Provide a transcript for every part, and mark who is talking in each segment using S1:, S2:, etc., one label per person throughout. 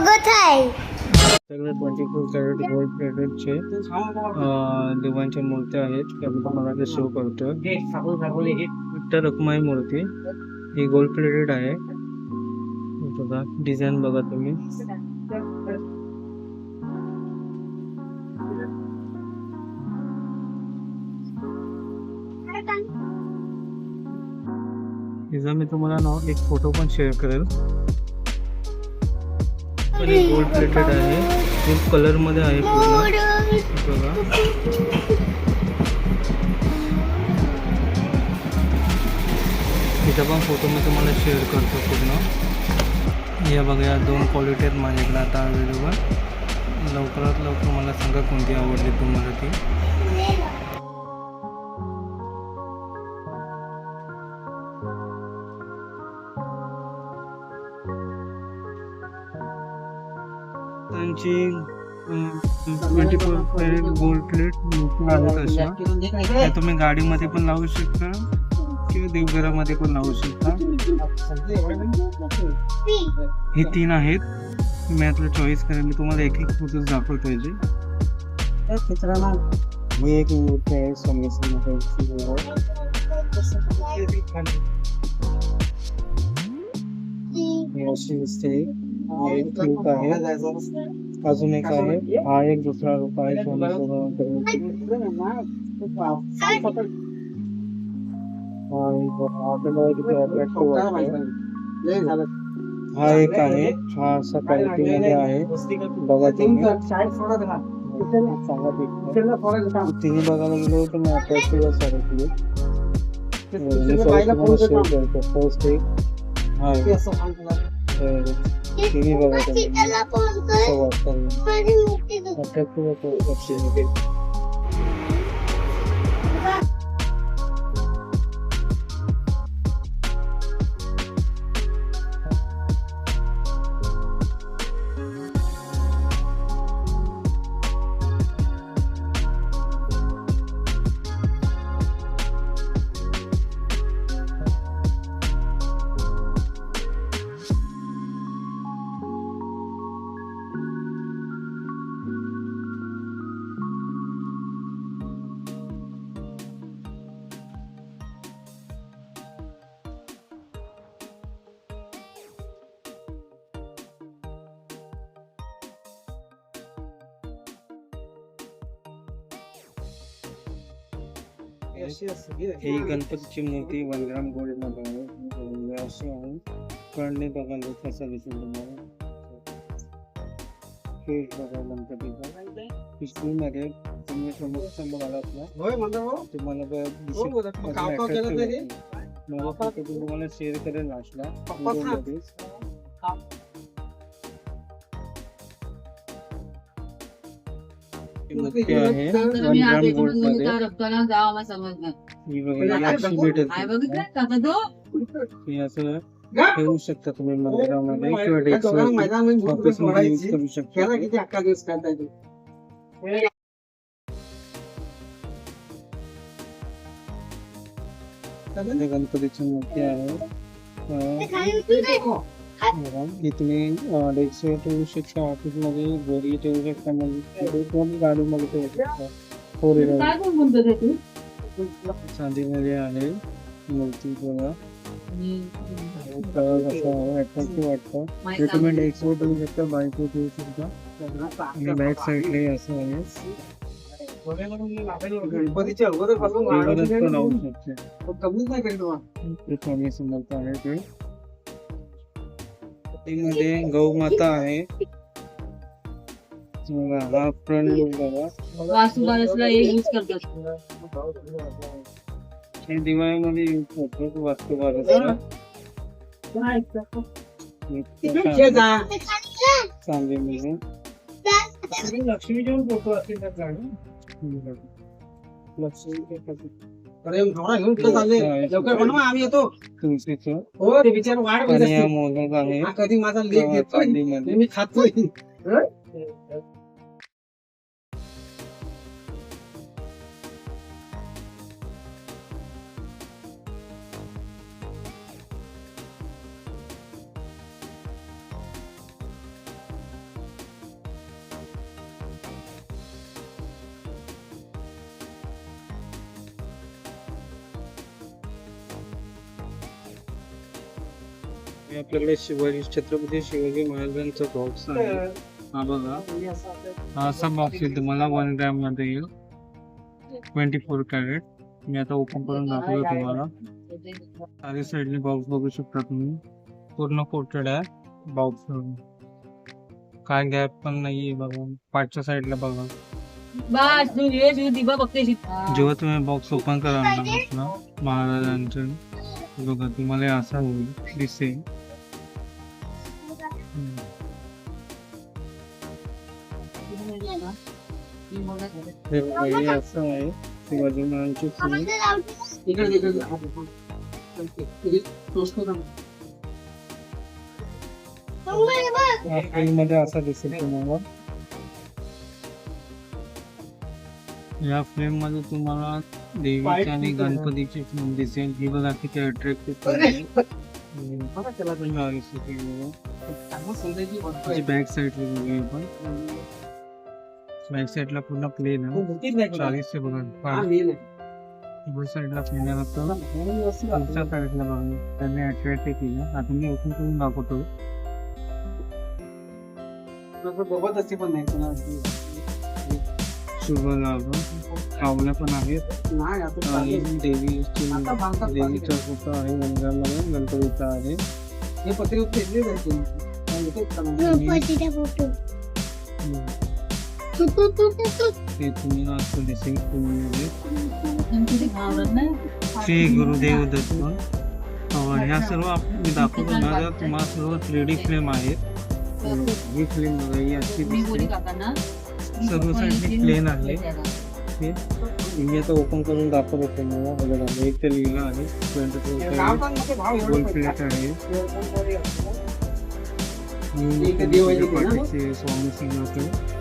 S1: बघत आहे.
S2: सगळे ट्वेंटी फोर कॅरेट गोल्ड प्लेटेडचे देवांच्या मूर्त्या आहेत त्या मी तुम्हाला ते शो करतो. विठ्ठल रखुमाई मूर्ती ही गोल्ड प्लेटेड आहे. बघा डिझाईन बघा तुम्ही. तिचा मी तुम्हाला ना एक फोटो पण शेअर करेल. पण एक गोल्ड प्लेटेड आहे. खूप कलरमध्ये आहे पूर्ण. बघा. तिथं पण फोटो मी तुम्हाला शेअर करतो पूर्ण. या बघा या दोन क्वालिटी आहेत माझ्याकडे आता अवेलेबल लवकरात लवकर मला सांगा कोणती आवडली तुम्हाला ती. त्यांची twenty four carat gold plate आहेत अशा. त्या तुम्ही गाडीमध्ये पण लावू शकता किंवा देवघरामध्ये पण लावू शकता. हे तीन आहेत. मी आता चॉईस करेन मी तुम्हाला एक एक फोटोज दाखवतो याचे ही एक मूर्ती आहे स्वामी अशी दिसते. हा। एक अजून एक आहे हा एक दुसरा रूप आहे हा। एक आहे हा असा क्वालिटी मध्ये आहे बघा तुम्ही चांगला बघायला गेलो तर मी अट्रॅक्टिव्ह आहे फ़र्स्ट एक हा। Terima
S1: kasih telah menonton.
S2: Terima kasih
S1: telah menonton. Terima
S2: kasih. ही गणपतीची मूर्ती वन ग्राम गोल्ड बनवली आहे. कळणे बघा लोकांचा दिसून तुम्हाला गणपतीचा विष्णूमध्ये तुम्ही प्रमुख स्तंभ घालातला तुम्हाला शेअर करेल नाचला ही? मूर्ती आहे वन ग्राम गोल्ड मध्ये ही। बघा ही अशी भेटेल तुम्हाला. हे असं ठेवू शकता तुम्ही मंदिरामध्ये किंवा डेस्कवर ऑफ़िस मध्ये यूज़ करू शकता हे गणपतीची मूर्ती आहे
S1: ते
S2: अं,
S1: खाली उतरू दे.
S2: ही तुम्ही डेस्कवर ठेवू शकता घरी ठेवू शकता म्हणजे कोण गाडीमध्ये ठेवू शकता फोर व्हीलर चांदीमध्ये आहे मूर्ती बघा कलर कसा आहे अट्रॅक्टिव्ह वाटतं. हे ठेवू शकता बाईकवर ठेवू शकता. आणि बॅक साईडलाही असं आहे.
S3: गणपतीच्या
S2: पण लावू
S3: वाढवलेली
S2: शकते. मध्ये गौ माता आहे. हा फ्रंट लुक बघा.
S4: वास्तुबारसला हे यूज़ करतात.
S2: हे दिवाळीमध्ये यूज़ होतो वास्तू बारसला
S3: तिथे जा.
S1: ते खाली जा.
S2: चांदीमध्ये
S3: लक्ष्मीचे पण फ़ोटो असतील
S2: लक्ष्मी ખાતું
S3: हे
S2: आपल्याकडे शिवाजी छत्रपती शिवाजी महाराजांचा बॉक्स आहे. हा बघा. हा असा बॉक्स येईल तुम्हाला. वन ग्रॅममध्ये येईल. ट्वेंटी फोर कॅरेट मी आता ओपन करून दाखवतो तुम्हाला. चारी साईडने बॉक्स बघू शकता तुम्ही. पूर्ण कोटेड आहे बॉक्स काय गॅप पण नाहीये बघा. पाठच्या साईडला बघा. जेव्हा तुम्ही बॉक्स ओपन कराल ना महाराजांचं बघा तुम्हाला असा होईल दिसेल. हे हे असं आहे शिवाजी महाराजांची फुल
S1: आम्हाला लावते.
S3: इकडे इकडे इकडे टोस्ट करा
S1: मम्मा हे बघ.
S2: या फ्रेम मध्ये असा दिसेल तुम्हाला या फ्रेम मध्ये तुम्हाला देवीची आणि गणपतीची फ्रेम दिसेल ही बघा किती अट्रॅक्टिव्ह बॅक साईड बॅक साईडला पूर्ण प्लेन आहे चाळीस बघा वर साईडला प्लेन आहे फक्त पुढच्या साईडला बघा त्यांनी अट्रॅक्टिव्ह केलं आता मी। ओपन करून दाखवतो
S3: बघत असते पण नाही कोणाला.
S2: शुभ लाभ पावल्या पण आहेत
S3: नाही आता चालेल.
S2: देवीची
S3: आता बांधतात
S2: देवीचा फ़ोटो आहे मंदिरामध्ये गणपतीचा आहे
S3: हे पत्रिका फेकली जायची
S2: श्री गुरुदेव दत्त। ह्या सर्व दाखवतो ना तुम्हाला सर्व थ्री डी फ्रेम आहेत ही। ही अशी दिसते सर्व साईडने प्लेन आहे मी आता ओपन करून दाखवतो तुम्हाला बघा एक ते लिहिलं आहे ट्वेंटी फोर. प्लेट आहे
S3: आहे
S2: स्वामी
S3: हे एकदम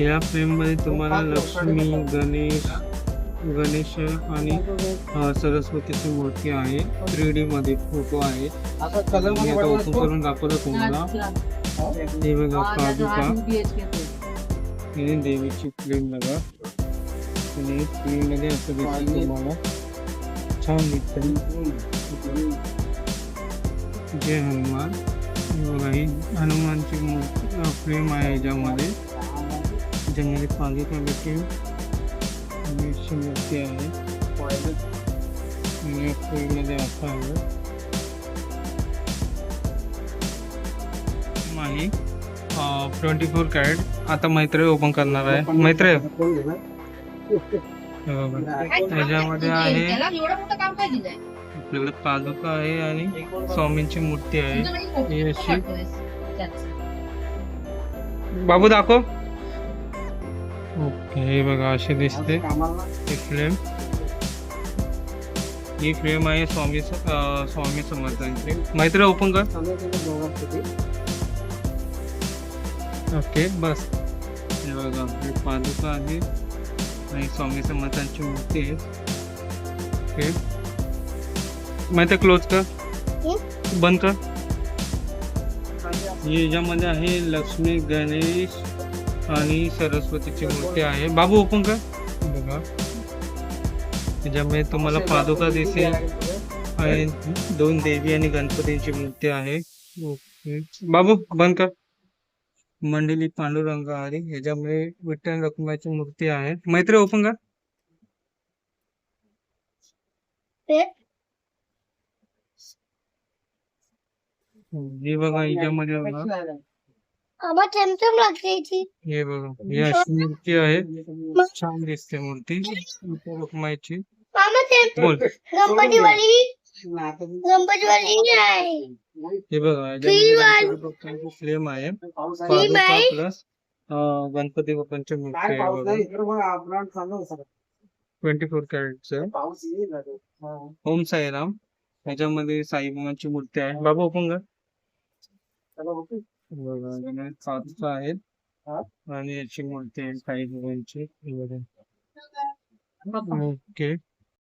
S2: या
S1: फ्रेममध्ये
S2: तुम्हाला लक्ष्मी गणेश गणेश आणि सरस्वतीची मूर्ती आहे. थ्री डी मध्ये फोटो आहे ओपन करून दाखवतो तुम्हाला. हे बघा पादुका देवीची फ्रेम बघा. आणि फ्रेममध्ये असं दिसतं तुम्हाला. छान जय हनुमान। हे बघा ही। हनुमानची फ्रेम आहे याच्यामध्ये ज्यामध्ये आणि अशी मूर्ती आहे मध्ये असं ट्वेंटी फोर कॅरेट आता मैत्री ओपन मैत्री
S3: घेणार?
S2: हे। बघा. त्याच्यामध्ये आहे
S4: त्याला एवढं मोठं काम काय दिलंय?
S2: आपल्याला पादुका आहे आणि स्वामींची मूर्ती आहे. ही
S4: फोटो
S2: अशी. बाबू दाखव. ओके हे बघा अशी दिसते. ही फ्रेम ही फ्रेम आहे स्वामी स्वामी समर्थांची. मैत्री ओपन कर? ओके बस. हे बघा आपली पादुका आहे. आणि स्वामी समर्थांची मूर्ती आहे ओके माहिती क्लोज कर। बंद कर। हे याच्यामध्ये आहे लक्ष्मी गणेश आणि सरस्वतीची मूर्ती आहे बाबू ओपन कर। बघा त्याच्यामध्ये तुम्हाला पादुका दिसेल आणि दोन देवी आणि गणपतींची मूर्ती आहे। ओके। बाबू बंद कर। मंडली पांडुरंग आहे ह्याच्यामध्ये विठ्ठल रखुमाची मूर्ती आहे. मैत्री ओपन कर.
S1: ते?
S2: हे बघा
S1: याची.
S2: हे बघा ही अशी मूर्ती आहे. छान दिसते मूर्ती. रखुमाईची. बोल.
S1: गणपतीवाली
S2: गणपती. ट्वेंटी फोर कॅरेटचं. ओम साईराम ह्याच्यामध्ये बाबा ओपन कर
S3: चला बघू.
S2: बघा याच्यामध्ये सात आहेत आणि याची मूर्ती आहे साईबाबांची ओके